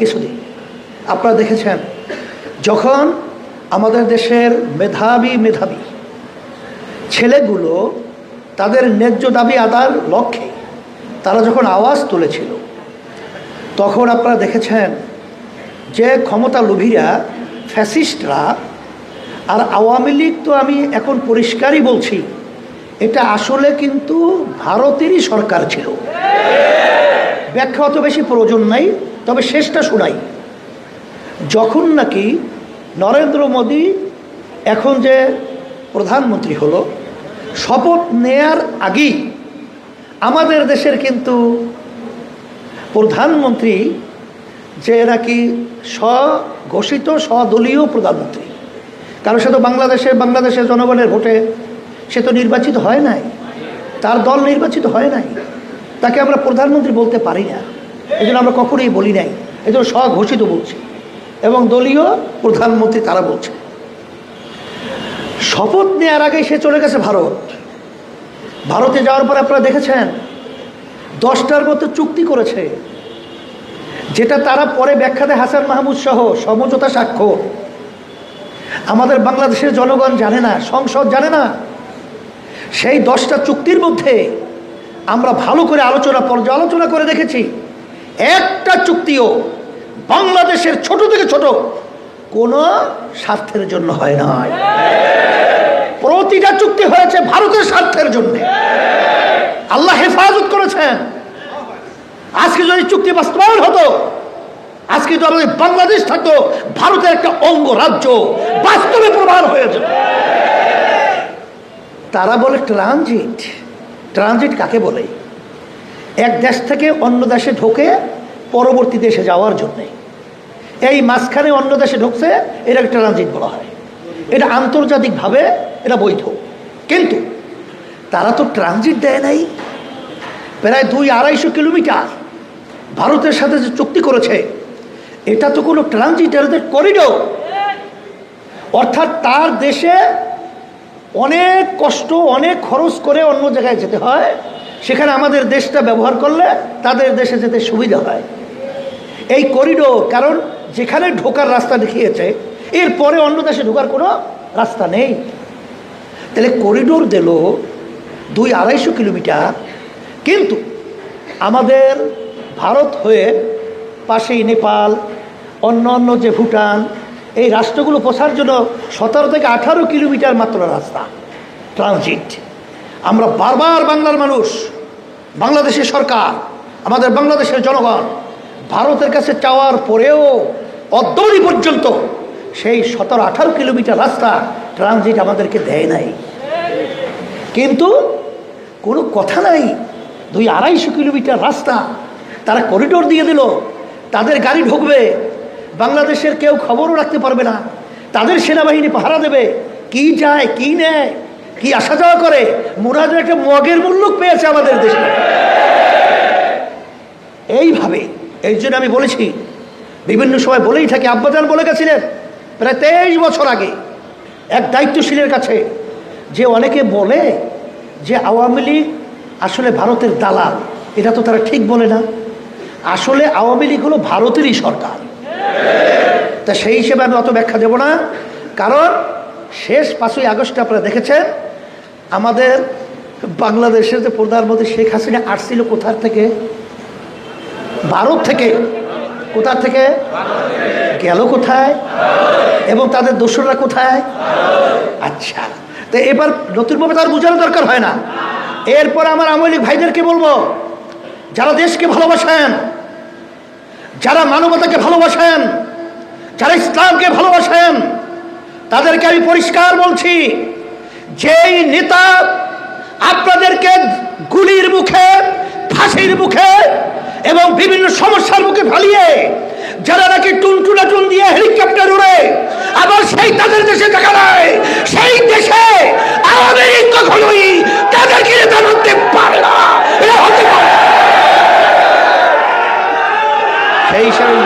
কিছুদিন আপনারা দেখেছেন, যখন আমাদের দেশের মেধাবী মেধাবী ছেলেগুলো তাদের ন্যায্য দাবি আদার লক্ষ্যে তারা যখন আওয়াজ তুলেছিল, তখন আপনারা দেখেছেন যে ক্ষমতা লোভীরা, ফ্যাসিস্টরা আর আওয়ামী লীগ তো আমি এখন পরিষ্কারই বলছি, এটা আসলে কিন্তু ভারতেরই সরকার ছিল। ব্যাখ্যা অত বেশি প্রয়োজন নাই, তবে শেষটা শোনাই। যখন নাকি নরেন্দ্র মোদী এখন যে প্রধানমন্ত্রী হলো, শপথ নেয়ার আগেই আমাদের দেশের কিন্তু প্রধানমন্ত্রী যে নাকি স্বঘোষিত, স্বদলীয় প্রধানমন্ত্রী। কারণ সে তো বাংলাদেশে, বাংলাদেশের জনগণের ভোটে সে তো নির্বাচিত হয় নাই। তার দল নির্বাচিত হয় নাই। তাকে আমরা প্রধানমন্ত্রী বলতে পারি না। এই আমরা কখনোই বলি নাই। এই জন্য স্বঘোষিত বলছি। এবং দলীয় প্রধানমন্ত্রী তারা বলছে। শপথ নেওয়ার আগে সে চলে গেছে ভারত। ভারতে যাওয়ার পর আপনারা দেখেছেন, দশটার মতো চুক্তি করেছে, যেটা তারা পরে ব্যাখ্যা দেয় হাসান মাহমুদ সহ সমঝোতা স্বাক্ষর। আমাদের বাংলাদেশের জনগণ জানে না, সংসদ জানে না। সেই দশটা চুক্তির মধ্যে আমরা ভালো করে আলোচনা পর্যালোচনা করে দেখেছি, একটা চুক্তিও বাংলাদেশের ছোট থেকে ছোট কোনো স্বার্থের জন্য হয় নাই প্রতিটা চুক্তি হয়েছে ভারতের স্বার্থের জন্য। আল্লাহ হেফাজত করেছেন। আজকে যদি চুক্তি বাস্তবায়ন হতো, আজকে আমাদের বাংলাদেশ থাকতো, ভারতের একটা অঙ্গ রাজ্য বাস্তবে প্রমাণ হয়ে তারা বলে ট্রানজিট। ট্রানজিট কাকে বলে? এক দেশ থেকে অন্য দেশে ঢোকে পরবর্তী দেশে যাওয়ার জন্যে। এই মাঝখানে অন্য দেশে ঢুকছে, এটাকে ট্রানজিট বলা হয়। এটা আন্তর্জাতিকভাবে এটা বৈধ। কিন্তু তারা তো ট্রানজিট দেয় নাই। প্রায় দুই আড়াইশো কিলোমিটার ভারতের সাথে যে চুক্তি করেছে, এটা তো কোনো ট্রানজিট করিডোর অর্থাৎ তার দেশে অনেক কষ্ট, অনেক খরচ করে অন্য জায়গায় যেতে হয়। সেখানে আমাদের দেশটা ব্যবহার করলে তাদের দেশে যেতে সুবিধা হয়। এই করিডোর কারণ যেখানে ঢোকার রাস্তা দেখিয়েছে, এরপরে অন্য দেশে ঢোকার কোনো রাস্তা নেই। তাহলে করিডোর দিল দুই আড়াইশো কিলোমিটার, কিন্তু আমাদের ভারত হয়ে পাশেই নেপাল অন্য অন্য যে ভুটান এই রাষ্ট্রগুলো পৌঁছার জন্য সতেরো থেকে আঠারো কিলোমিটার মাত্র রাস্তা ট্রানজিট আমরা বারবার বাংলার মানুষ, বাংলাদেশের সরকার, আমাদের বাংলাদেশের জনগণ, ভারতের কাছে চাওয়ার পরেও অদ্যবধি পর্যন্ত সেই সতেরো, আঠারো কিলোমিটার রাস্তা ট্রানজিট আমাদেরকে দেয় নাই। কিন্তু কোনো কথা নাই, দুই আড়াইশো কিলোমিটার রাস্তা তারা করিডোর দিয়ে দিল, তাদের গাড়ি ঢুকবে বাংলাদেশের কেউ খবরও রাখতে পারবে না। তাদের সেনাবাহিনী পাহারা দেবে, কি যায়, কি নেয়, কি আসা যাওয়া করে। মুরাদের একটা মগের মূল্য পেয়েছে আমাদের দেশে। এইভাবে, এই জন্য আমি বলেছি, বিভিন্ন সময় বলেই থাকি, আব্বাজান বলে গেছিলেন, প্রায় তেইশ বছর আগে, এক দায়িত্বশীলের কাছে, যে অনেকে বলে যে আওয়ামী লীগ আসলে ভারতের দালাল। এটা তো তারা ঠিক বলে না। আসলে আওয়ামী লীগ হলো ভারতেরই সরকার। তা সেই হিসেবে আমি অত ব্যাখ্যা দেব না। কারণ শেষ পাঁচই আগস্টে আপনারা দেখেছেন, আমাদের বাংলাদেশের যে প্রধানমন্ত্রী শেখ হাসিনা আসছিল কোথার থেকে? ভারত থেকে। কোথা থেকে? গেল কোথায়? এবং তাদের দোসররা কোথায়? আচ্ছা তো এবার নতুনভাবে তার বোঝানো দরকার হয় না। এরপর আমার আওয়ামী লীগ ভাইদেরকে বলব, যারা দেশকে ভালোবাসেন যারা মানবতাকে ভালোবাসেন, যারা ইসলামকে ভালোবাসেন, তাদেরকে আমি পরিষ্কার বলছি, যেই নেতা আপনাদেরকে গুলির মুখে, ফাঁসির মুখে এবং বিভিন্ন সমস্যার মুখে ফালিয়ে, যারা নাকি টুনটুনা টুন দিয়ে হেলিকপ্টার উড়ে, আবার সেই তাদের দেশে দেখা নাই সেই দেশে আওয়ামী কখনোই তাদেরকে নেতা Nation